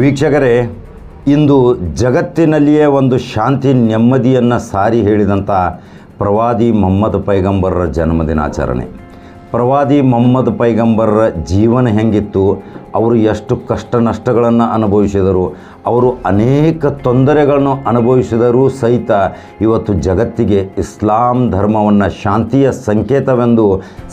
ವೀಕ್ಷಕರೇ, ಇಂದು ಜಗತ್ತಿನಲ್ಲಿಯೇ ಒಂದು ಶಾಂತಿ ನೆಮ್ಮದಿಯನ್ನು ಸಾರಿ ಹೇಳಿದಂಥ ಪ್ರವಾದಿ ಮೊಹಮ್ಮದ್ ಪೈಗಂಬರರ ಜನ್ಮದಿನಾಚರಣೆ ಪ್ರವಾದಿ ಮೊಹಮ್ಮದ್ ಪೈಗಂಬರರ ಜೀವನ ಹೆಂಗಿತ್ತು, ಅವರು ಎಷ್ಟು ಕಷ್ಟ ನಷ್ಟಗಳನ್ನು ಅನುಭವಿಸಿದರು, ಅವರು ಅನೇಕ ತೊಂದರೆಗಳನ್ನು ಅನುಭವಿಸಿದರೂ ಸಹಿತ ಇವತ್ತು ಜಗತ್ತಿಗೆ ಇಸ್ಲಾಂ ಧರ್ಮವನ್ನು ಶಾಂತಿಯ ಸಂಕೇತವೆಂದು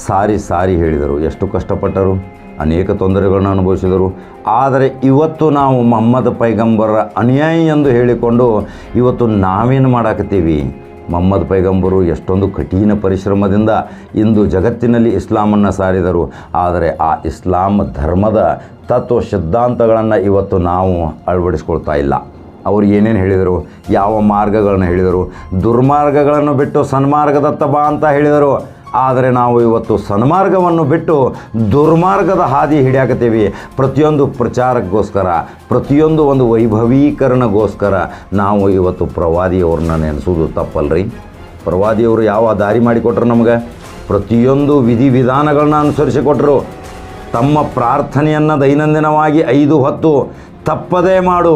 ಸಾರಿ ಸಾರಿ ಹೇಳಿದರು. ಎಷ್ಟು ಕಷ್ಟಪಟ್ಟರು? ಅನೇಕ ತೊಂದರೆಗಳನ್ನು ಅನುಭವಿಸಿದರು. ಆದರೆ ಇವತ್ತು ನಾವು ಮೊಹಮ್ಮದ್ ಪೈಗಂಬರ ಅನ್ಯಾಯಿ ಎಂದು ಹೇಳಿಕೊಂಡು ಇವತ್ತು ನಾವೇನು ಮಾಡಾಕತ್ತೀವಿ? ಮೊಹಮ್ಮದ್ ಪೈಗಂಬರು ಎಷ್ಟೊಂದು ಕಠಿಣ ಪರಿಶ್ರಮದಿಂದ ಇಂದು ಜಗತ್ತಿನಲ್ಲಿ ಇಸ್ಲಾಮನ್ನು ಸಾರಿದರು. ಆದರೆ ಆ ಇಸ್ಲಾಂ ಧರ್ಮದ ತತ್ವ ಸಿದ್ಧಾಂತಗಳನ್ನು ಇವತ್ತು ನಾವು ಅಳವಡಿಸ್ಕೊಳ್ತಾ ಇಲ್ಲ. ಅವರು ಏನೇನು ಹೇಳಿದರು? ಯಾವ ಮಾರ್ಗಗಳನ್ನು ಹೇಳಿದರು? ದುರ್ಮಾರ್ಗಗಳನ್ನು ಬಿಟ್ಟು ಸನ್ಮಾರ್ಗದತ್ತ ಬಾ ಅಂತ ಹೇಳಿದರು. ಆದರೆ ನಾವು ಇವತ್ತು ಸನ್ಮಾರ್ಗವನ್ನು ಬಿಟ್ಟು ದುರ್ಮಾರ್ಗದ ಹಾದಿ ಹಿಡಿಯಾಕತ್ತೀವಿ. ಪ್ರತಿಯೊಂದು ಪ್ರಚಾರಕ್ಕೋಸ್ಕರ, ಪ್ರತಿಯೊಂದು ಒಂದು ವೈಭವೀಕರಣಗೋಸ್ಕರ ನಾವು ಇವತ್ತು ಪ್ರವಾದಿಯವ್ರನ್ನ ನೆನೆಸೋದು ತಪ್ಪಲ್ರಿ? ಪ್ರವಾದಿಯವರು ಯಾವ ದಾರಿ ಮಾಡಿಕೊಟ್ರು ನಮಗೆ? ಪ್ರತಿಯೊಂದು ವಿಧಿವಿಧಾನಗಳನ್ನ ಅನುಸರಿಸಿಕೊಟ್ರು. ತಮ್ಮ ಪ್ರಾರ್ಥನೆಯನ್ನು ದೈನಂದಿನವಾಗಿ ಐದು ಹೊತ್ತು ತಪ್ಪದೇ ಮಾಡು,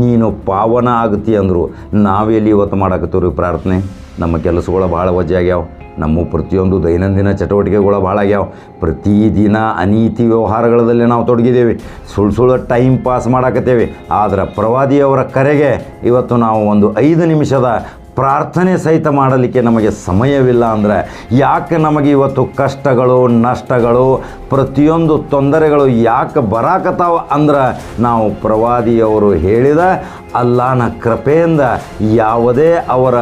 ನೀನು ಪಾವನ ಆಗುತ್ತಿ ಅಂದರು. ನಾವೆಲ್ಲಿ ಇವತ್ತು ಮಾಡಾಕತ್ತೀವ್ರಿ ಪ್ರಾರ್ಥನೆ? ನಮ್ಮ ಕೆಲಸಗಳು ಭಾಳ ಆಗ್ಯಾವ ನಮ್ಮ ಪ್ರತಿಯೊಂದು ದೈನಂದಿನ ಚಟುವಟಿಕೆಗಳು ಭಾಳ ಆಗ್ಯಾವ. ಪ್ರತಿದಿನ ಅನೀತಿ ವ್ಯವಹಾರಗಳಲ್ಲಿ ನಾವು ತೊಡಗಿದ್ದೇವೆ. ಸುಳ್ಳು ಸುಳ್ಳು ಟೈಮ್ ಪಾಸ್ ಮಾಡಾಕತ್ತೇವೆ. ಆದರೆ ಪ್ರವಾದಿಯವರ ಕರೆಗೆ ಇವತ್ತು ನಾವು ಒಂದು ಐದು ನಿಮಿಷದ ಪ್ರಾರ್ಥನೆ ಸಹಿತ ಮಾಡಲಿಕ್ಕೆ ನಮಗೆ ಸಮಯವಿಲ್ಲ ಅಂದರೆ ಯಾಕೆ ನಮಗೆ ಇವತ್ತು ಕಷ್ಟಗಳು, ನಷ್ಟಗಳು, ಪ್ರತಿಯೊಂದು ತೊಂದರೆಗಳು ಯಾಕೆ ಬರಾಕತ್ತಾವ ಅಂದ್ರೆ ನಾವು ಪ್ರವಾದಿಯವರು ಹೇಳಿದ ಅಲ್ಲಾನ ಕೃಪೆಯಿಂದ ಯಾವುದೇ ಅವರ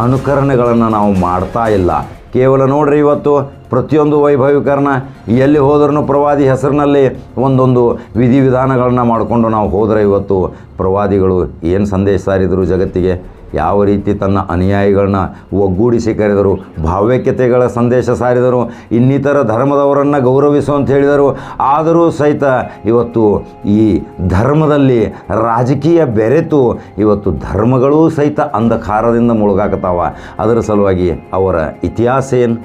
ಅನುಕರಣೆಗಳನ್ನು ನಾವು ಮಾಡ್ತಾ ಇಲ್ಲ. ಕೇವಲ ನೋಡ್ರಿ ಇವತ್ತು ಪ್ರತಿಯೊಂದು ವೈಭವೀಕರಣ ಎಲ್ಲಿ ಹೋದ್ರೂ ಪ್ರವಾದಿ ಹೆಸರಿನಲ್ಲಿ ಒಂದೊಂದು ವಿಧಿವಿಧಾನಗಳನ್ನು ಮಾಡಿಕೊಂಡು ನಾವು ಹೋದರೆ ಇವತ್ತು ಪ್ರವಾದಿಗಳು ಏನು ಸಂದೇಶ ಸಾರಿದರು ಜಗತ್ತಿಗೆ? ಯಾವ ರೀತಿ ತನ್ನ ಅನುಯಾಯಿಗಳನ್ನ ಒಗ್ಗೂಡಿಸಿ ಕರೆದರು, ಭಾವ್ಯಕತೆಗಳ ಸಂದೇಶ ಸಾರಿದರು, ಇನ್ನಿತರ ಧರ್ಮದವರನ್ನು ಗೌರವಿಸು ಅಂತ ಹೇಳಿದರು. ಆದರೂ ಸಹಿತ ಇವತ್ತು ಈ ಧರ್ಮದಲ್ಲಿ ರಾಜಕೀಯ ಬೆರೆತು ಇವತ್ತು ಧರ್ಮಗಳೂ ಸಹಿತ ಅಂಧಕಾರದಿಂದ ಮುಳುಗಾಕತ್ತಾವ. ಅದರ ಸಲುವಾಗಿ ಅವರ ಇತಿಹಾಸ ಏನು?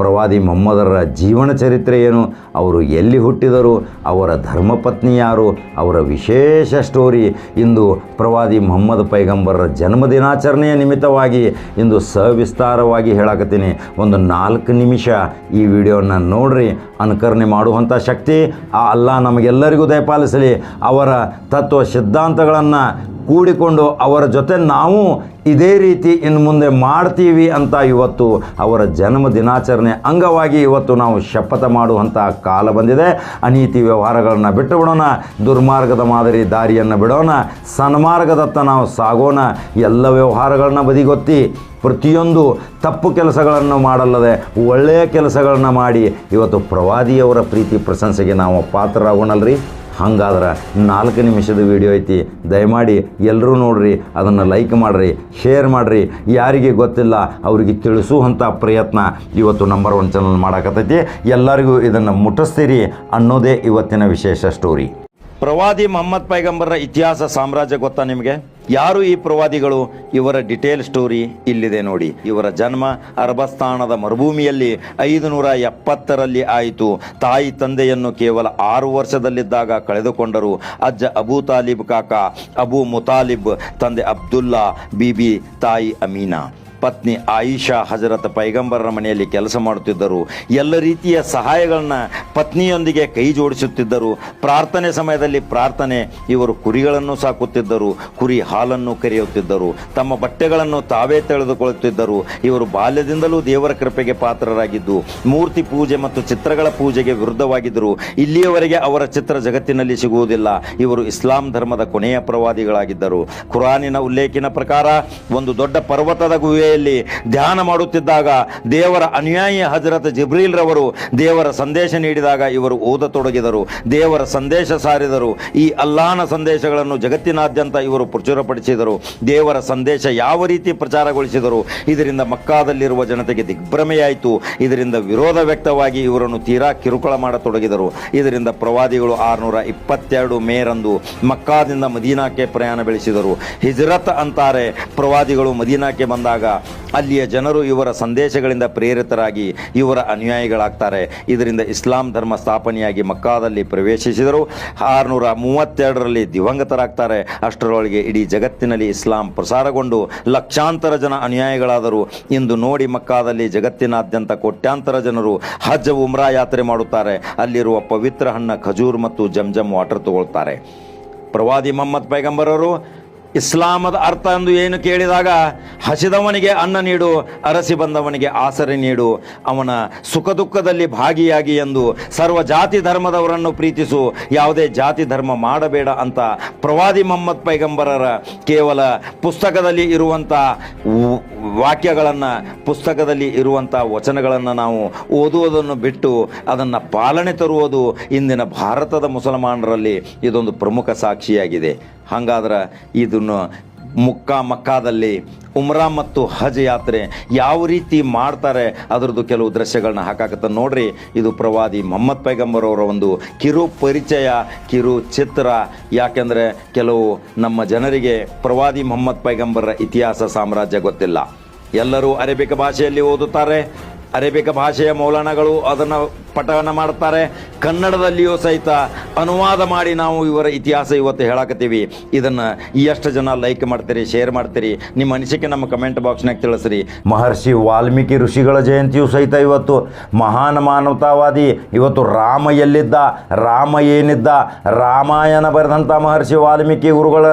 ಪ್ರವಾದಿ ಮೊಹಮ್ಮದರ ಜೀವನ ಚರಿತ್ರೆ ಏನು? ಅವರು ಎಲ್ಲಿ ಹುಟ್ಟಿದರು? ಅವರ ಧರ್ಮಪತ್ನಿ ಯಾರು? ಅವರ ವಿಶೇಷ ಸ್ಟೋರಿ. ಇಂದು ಪ್ರವಾದಿ ಮೊಹಮ್ಮದ್ ಪೈಗಂಬರರ ಜನ್ಮದಿನಾಚರಣೆಯ ನಿಮಿತ್ತವಾಗಿ ಇಂದು ಸವಿಸ್ತಾರವಾಗಿ ಹೇಳಕತ್ತೀನಿ. ಒಂದು ನಾಲ್ಕು ನಿಮಿಷ ಈ ವಿಡಿಯೋನ ನೋಡ್ರಿ. ಅನುಕರಣೆ ಮಾಡುವಂಥ ಶಕ್ತಿ ಆ ಅಲ್ಲ ನಮಗೆಲ್ಲರಿಗೂ ದಯಪಾಲಿಸಲಿ. ಅವರ ತತ್ವ ಸಿದ್ಧಾಂತಗಳನ್ನು ಕೂಡಿಕೊಂಡು ಅವರ ಜೊತೆ ನಾವು ಇದೇ ರೀತಿ ಇನ್ನು ಮುಂದೆ ಮಾಡ್ತೀವಿ ಅಂತ ಇವತ್ತು ಅವರ ಜನ್ಮ ದಿನಾಚರಣೆ ಅಂಗವಾಗಿ ಇವತ್ತು ನಾವು ಶಪಥ ಮಾಡುವಂಥ ಕಾಲ ಬಂದಿದೆ. ಅನೀತಿ ವ್ಯವಹಾರಗಳನ್ನು ಬಿಟ್ಟು ಬಿಡೋಣ. ದುರ್ಮಾರ್ಗದ ಮಾದರಿ ದಾರಿಯನ್ನು ಬಿಡೋಣ. ಸನ್ಮಾರ್ಗದತ್ತ ನಾವು ಸಾಗೋಣ. ಎಲ್ಲ ವ್ಯವಹಾರಗಳನ್ನ ಬದಿಗೊತ್ತಿ ಪ್ರತಿಯೊಂದು ತಪ್ಪು ಕೆಲಸಗಳನ್ನು ಮಾಡಲ್ಲದೆ ಒಳ್ಳೆಯ ಕೆಲಸಗಳನ್ನು ಮಾಡಿ. ಇವತ್ತು ಪ್ರವಾದಿಯವರ ಪ್ರೀತಿ ಪ್ರಶಂಸೆಗೆ ನಾವು ಪಾತ್ರರಾಗೋಣಲ್ರಿ? ಹಂಗಾದ್ರೆ ನಾಲ್ಕು ನಿಮಿಷದ ವಿಡಿಯೋ ಐತಿ. ದಯಮಾಡಿ ಎಲ್ಲರೂ ನೋಡ್ರಿ, ಅದನ್ನು ಲೈಕ್ ಮಾಡಿರಿ ಶೇರ್ ಮಾಡಿರಿ. ಯಾರಿಗೆ ಗೊತ್ತಿಲ್ಲ, ಅವರಿಗೆ ತಿಳಿಸುವಂಥ ಪ್ರಯತ್ನ ಇವತ್ತು ನಂಬರ್ ಒನ್ ಚಾನಲ್ ಮಾಡಕತ್ತೈತಿ. ಎಲ್ಲರಿಗೂ ಇದನ್ನು ಮುಟ್ಟಿಸ್ತೀರಿ ಅನ್ನೋದೇ ಇವತ್ತಿನ ವಿಶೇಷ ಸ್ಟೋರಿ ಪ್ರವಾದಿ ಮೊಹಮ್ಮದ್ ಪೈಗಂಬರ್ರ ಇತಿಹಾಸ ಸಾಮ್ರಾಜ್ಯ ಗೊತ್ತಾ ನಿಮಗೆ? ಯಾರು ಈ ಪ್ರವಾದಿಗಳು? ಇವರ ಡಿಟೇಲ್ ಸ್ಟೋರಿ ಇಲ್ಲಿದೆ ನೋಡಿ. ಇವರ ಜನ್ಮ ಅರಬಸ್ಥಾನದ ಮರುಭೂಮಿಯಲ್ಲಿ ಐದು ನೂರ ಎಪ್ಪತ್ತರಲ್ಲಿ ಆಯಿತು. ತಾಯಿ ತಂದೆಯನ್ನು ಕೇವಲ ಆರು ವರ್ಷದಲ್ಲಿದ್ದಾಗ ಕಳೆದುಕೊಂಡರು. ಅಜ್ಜ ಅಬೂ ತಾಲಿಬ್ ಕಾಕ, ಅಬೂ ಮುತಾಲಿಬ್, ತಂದೆ ಅಬ್ದುಲ್ಲಾ, ಬಿಬಿ ತಾಯಿ ಅಮೀನಾ. ಪತ್ನಿ ಆಯಿಷಾ ಹಜರತ್ ಪೈಗಂಬರರ ಮನೆಯಲ್ಲಿ ಕೆಲಸ ಮಾಡುತ್ತಿದ್ದರು. ಎಲ್ಲ ರೀತಿಯ ಸಹಾಯಗಳನ್ನ ಪತ್ನಿಯೊಂದಿಗೆ ಕೈ ಜೋಡಿಸುತ್ತಿದ್ದರು. ಪ್ರಾರ್ಥನೆ ಸಮಯದಲ್ಲಿ ಪ್ರಾರ್ಥನೆ, ಇವರು ಕುರಿಗಳನ್ನು ಸಾಕುತ್ತಿದ್ದರು, ಕುರಿ ಹಾಲನ್ನು ಕರೆಯುತ್ತಿದ್ದರು, ತಮ್ಮ ಬಟ್ಟೆಗಳನ್ನು ತಾವೇ ತೆಳೆದುಕೊಳ್ಳುತ್ತಿದ್ದರು ಇವರು ಬಾಲ್ಯದಿಂದಲೂ ದೇವರ ಕೃಪೆಗೆ ಪಾತ್ರರಾಗಿದ್ದು, ಮೂರ್ತಿ ಪೂಜೆ ಮತ್ತು ಚಿತ್ರಗಳ ಪೂಜೆಗೆ ವಿರುದ್ಧವಾಗಿದ್ದರು. ಇಲ್ಲಿಯವರೆಗೆ ಅವರ ಚಿತ್ರ ಜಗತ್ತಿನಲ್ಲಿ ಸಿಗುವುದಿಲ್ಲ. ಇವರು ಇಸ್ಲಾಂ ಧರ್ಮದ ಕೊನೆಯ ಪ್ರವಾದಿಗಳಾಗಿದ್ದರು. ಕುರಾನಿನ ಉಲ್ಲೇಖಿನ ಪ್ರಕಾರ, ಒಂದು ದೊಡ್ಡ ಪರ್ವತದ ಗುಹೆಯಲ್ಲಿ ಧ್ಯಾನ ಮಾಡುತ್ತಿದ್ದಾಗ ದೇವರ ಅನುಯಾಯಿ ಹಜರತ್ ಜಿಬ್ರೀಲ್ ರವರು ದೇವರ ಸಂದೇಶ ನೀಡಿದಾಗ ಇವರು ಓದತೊಡಗಿದರು. ದೇವರ ಸಂದೇಶ ಸಾರಿದರು. ಈ ಅಲ್ಲಾಹನ ಸಂದೇಶಗಳನ್ನು ಜಗತ್ತಿನಾದ್ಯಂತ ಇವರು ಪ್ರಚುರಪಡಿಸಿದರು. ದೇವರ ಸಂದೇಶ ಯಾವ ರೀತಿ ಪ್ರಚಾರಗೊಳಿಸಿದರು? ಇದರಿಂದ ಮಕ್ಕಾದಲ್ಲಿರುವ ಜನತೆಗೆ ದಿಗ್ಭ್ರಮೆಯಾಯಿತು. ಇದರಿಂದ ವಿರೋಧ ವ್ಯಕ್ತವಾಗಿ ಇವರನ್ನು ತೀರಾ ಕಿರುಕುಳ ಮಾಡತೊಡಗಿದರು. ಇದರಿಂದ ಪ್ರವಾದಿಗಳು ಆರುನೂರ ಇಪ್ಪತ್ತೆರಡು ಮೇರಂದು ಮಕ್ಕಾದಿಂದ ಮದೀನಾಕ್ಕೆ ಪ್ರಯಾಣ ಬೆಳೆಸಿದರು. ಹಿಜರತ್ ಅಂತಾರೆ, ಪ್ರವಾದಿಗಳು ಮದೀನಾಕ್ಕೆ ಬಂದಾಗ ಅಲ್ಲಿಯ ಜನರು ಇವರ ಸಂದೇಶಗಳಿಂದ ಪ್ರೇರಿತರಾಗಿ ಇವರ ಅನುಯಾಯಿಗಳಾಗ್ತಾರೆ. ಇದರಿಂದ ಇಸ್ಲಾಂ ಧರ್ಮ ಸ್ಥಾಪನೆಯಾಗಿ ಮಕ್ಕಾದಲ್ಲಿ ಪ್ರವೇಶಿಸಿದರು. ಆರುನೂರ ಮೂವತ್ತೆರಡರಲ್ಲಿ ದಿವಂಗತರಾಗ್ತಾರೆ. ಅಷ್ಟರೊಳಗೆ ಇಡೀ ಜಗತ್ತಿನಲ್ಲಿ ಇಸ್ಲಾಂ ಪ್ರಸಾರಗೊಂಡು ಲಕ್ಷಾಂತರ ಜನ ಅನುಯಾಯಿಗಳಾದರು. ಇಂದು ನೋಡಿ ಮಕ್ಕಾದಲ್ಲಿ ಜಗತ್ತಿನಾದ್ಯಂತ ಕೋಟ್ಯಾಂತರ ಜನರು ಹಜ್ ಉಮ್ರಾ ಯಾತ್ರೆ ಮಾಡುತ್ತಾರೆ. ಅಲ್ಲಿರುವ ಪವಿತ್ರ ಹಣ್ಣ ಖಜೂರ್ ಮತ್ತು ಜಮ್ಜಮ್ ವಾಟರ್ ತಗೊಳ್ತಾರೆ. ಪ್ರವಾದಿ ಮೊಹಮ್ಮದ್ ಪೈಗಂಬರರು ಇಸ್ಲಾಮದ ಅರ್ಥ ಎಂದು ಏನು ಕೇಳಿದಾಗ, ಹಸಿದವನಿಗೆ ಅನ್ನ ನೀಡು, ಅರಸಿ ಬಂದವನಿಗೆ ಆಸರೆ ನೀಡು, ಅವನ ಸುಖ ದುಃಖದಲ್ಲಿ ಭಾಗಿಯಾಗಿ ಎಂದು ಸರ್ವ ಜಾತಿ ಧರ್ಮದವರನ್ನು ಪ್ರೀತಿಸು, ಯಾವುದೇ ಜಾತಿ ಧರ್ಮ ಮಾಡಬೇಡ ಅಂತ ಪ್ರವಾದಿ ಮೊಹಮ್ಮದ್ ಪೈಗಂಬರರ ಕೇವಲ ಪುಸ್ತಕದಲ್ಲಿ ಇರುವಂಥ ವಾಕ್ಯಗಳನ್ನು, ಪುಸ್ತಕದಲ್ಲಿ ಇರುವಂಥ ವಚನಗಳನ್ನು ನಾವು ಓದುವುದನ್ನು ಬಿಟ್ಟು ಅದನ್ನು ಪಾಲನೆ ತರುವುದು ಇಂದಿನ ಭಾರತದ ಮುಸಲ್ಮಾನರಲ್ಲಿ ಇದೊಂದು ಪ್ರಮುಖ ಸಾಕ್ಷಿಯಾಗಿದೆ. ಹಾಗಾದ್ರೆ ಇದನ್ನು ಮುಕ್ಕಾ ಮಕ್ಕಾದಲ್ಲಿ ಉಮ್ರಾ ಮತ್ತು ಹಜ್ ಯಾತ್ರೆ ಯಾವ ರೀತಿ ಮಾಡ್ತಾರೆ ಅದರದ್ದು ಕೆಲವು ದೃಶ್ಯಗಳನ್ನ ಹಾಕಾಕತ್ತ ನೋಡ್ರಿ. ಇದು ಪ್ರವಾದಿ ಮೊಹಮ್ಮದ್ ಪೈಗಂಬರ್ ಅವರ ಒಂದು ಕಿರು ಪರಿಚಯ, ಕಿರು ಚಿತ್ರ. ಯಾಕೆಂದ್ರೆ ಕೆಲವು ನಮ್ಮ ಜನರಿಗೆ ಪ್ರವಾದಿ ಮೊಹಮ್ಮದ್ ಪೈಗಂಬರ ಇತಿಹಾಸ ಸಾಮ್ರಾಜ್ಯ ಗೊತ್ತಿಲ್ಲ. ಎಲ್ಲರೂ ಅರೇಬಿಕ ಭಾಷೆಯಲ್ಲಿ ಓದುತ್ತಾರೆ ಅರೇಬಿಕ ಭಾಷೆಯ ಮೌಲಾನಗಳು ಅದನ್ನು ಪಠನ ಮಾಡ್ತಾರೆ ಕನ್ನಡದಲ್ಲಿಯೂ ಸಹಿತ ಅನುವಾದ ಮಾಡಿ ನಾವು ಇವರ ಇತಿಹಾಸ ಇವತ್ತು ಹೇಳಾಕತ್ತೀವಿ. ಇದನ್ನು ಎಷ್ಟು ಜನ ಲೈಕ್ ಮಾಡ್ತೀರಿ ಶೇರ್ ಮಾಡ್ತೀರಿ. ನಿಮ್ಮ ಅನಿಸಿಕೆ ನಮ್ಮ ಕಮೆಂಟ್ ಬಾಕ್ಸ್ನಾಗ ತಿಳಿಸ್ರಿ. ಮಹರ್ಷಿ ವಾಲ್ಮೀಕಿ ಋಷಿಗಳ ಜಯಂತಿಯು ಸಹಿತ ಇವತ್ತು ಮಹಾನ್ ಮಾನವತಾವಾದಿ. ಇವತ್ತು ರಾಮ ಎಲ್ಲಿದ್ದ? ರಾಮ ಏನಿದ್ದ? ರಾಮಾಯಣ ಬರೆದಂಥ ಮಹರ್ಷಿ ವಾಲ್ಮೀಕಿ ಗುರುಗಳ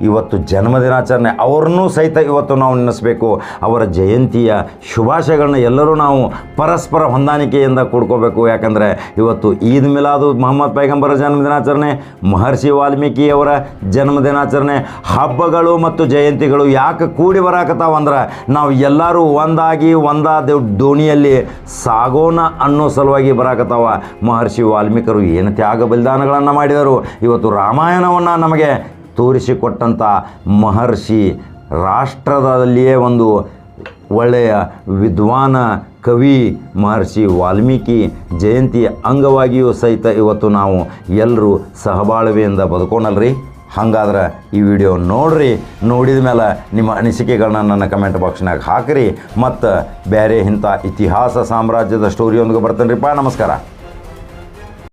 ಇವತ್ತು ಜನ್ಮದಿನಾಚರಣೆ ಅವ್ರನ್ನೂ ಸಹಿತ ಇವತ್ತು ನಾವು ನೆನೆಸಬೇಕು. ಅವರ ಜಯಂತಿಯ ಶುಭಾಶಯಗಳನ್ನ ಎಲ್ಲರೂ ನಾವು ಪರಸ್ಪರ ಹೊಂದಾಣಿಕೆಯಿಂದ ಕೂಡ್ಕೋಬೇಕು. ಯಾಕಂದರೆ ಇವತ್ತು ಈದ್ ಮಿಲಾದು ಮೊಹಮ್ಮದ್ ಪೈಗಂಬರ ಜನ್ಮದಿನಾಚರಣೆ ಮಹರ್ಷಿ ವಾಲ್ಮೀಕಿಯವರ ಜನ್ಮದಿನಾಚರಣೆ ಹಬ್ಬಗಳು ಮತ್ತು ಜಯಂತಿಗಳು ಯಾಕೆ ಕೂಡಿ ಬರಾಕತ್ತಾವ ಅಂದ್ರೆ ನಾವು ಎಲ್ಲರೂ ಒಂದಾಗಿ ಒಂದಾದ ದೋಣಿಯಲ್ಲಿ ಸಾಗೋಣ ಅನ್ನೋ ಸಲುವಾಗಿ ಬರಾಕತ್ತಾವ. ಮಹರ್ಷಿ ವಾಲ್ಮೀಕರು ಏನು ತ್ಯಾಗ ಬಲಿದಾನಗಳನ್ನು ಮಾಡಿದರು. ಇವತ್ತು ರಾಮಾಯಣವನ್ನು ನಮಗೆ ತೋರಿಸಿಕೊಟ್ಟಂಥ ಮಹರ್ಷಿ ರಾಷ್ಟ್ರದಲ್ಲಿಯೇ ಒಂದು ಒಳ್ಳೆಯ ವಿದ್ವಾನ ಕವಿ ಮಹರ್ಷಿ ವಾಲ್ಮೀಕಿ ಜಯಂತಿ ಅಂಗವಾಗಿಯೂ ಸಹಿತ ಇವತ್ತು ನಾವು ಎಲ್ಲರೂ ಸಹಬಾಳ್ವೆಯಿಂದ ಬದುಕೋಣಲ್ರಿ ಹಾಗಾದ್ರೆ ಈ ವಿಡಿಯೋ ನೋಡ್ರಿ, ನೋಡಿದ ಮೇಲೆ ನಿಮ್ಮ ಅನಿಸಿಕೆಗಳನ್ನ ನನ್ನ ಕಮೆಂಟ್ ಬಾಕ್ಸ್ನಾಗ ಹಾಕಿರಿ. ಮತ್ತು ಬೇರೆ ಇಂಥ ಇತಿಹಾಸ ಸಾಮ್ರಾಜ್ಯದ ಸ್ಟೋರಿಯೊಂದಿಗೆ ಬರ್ತೇನೆ ನಮಸ್ಕಾರ.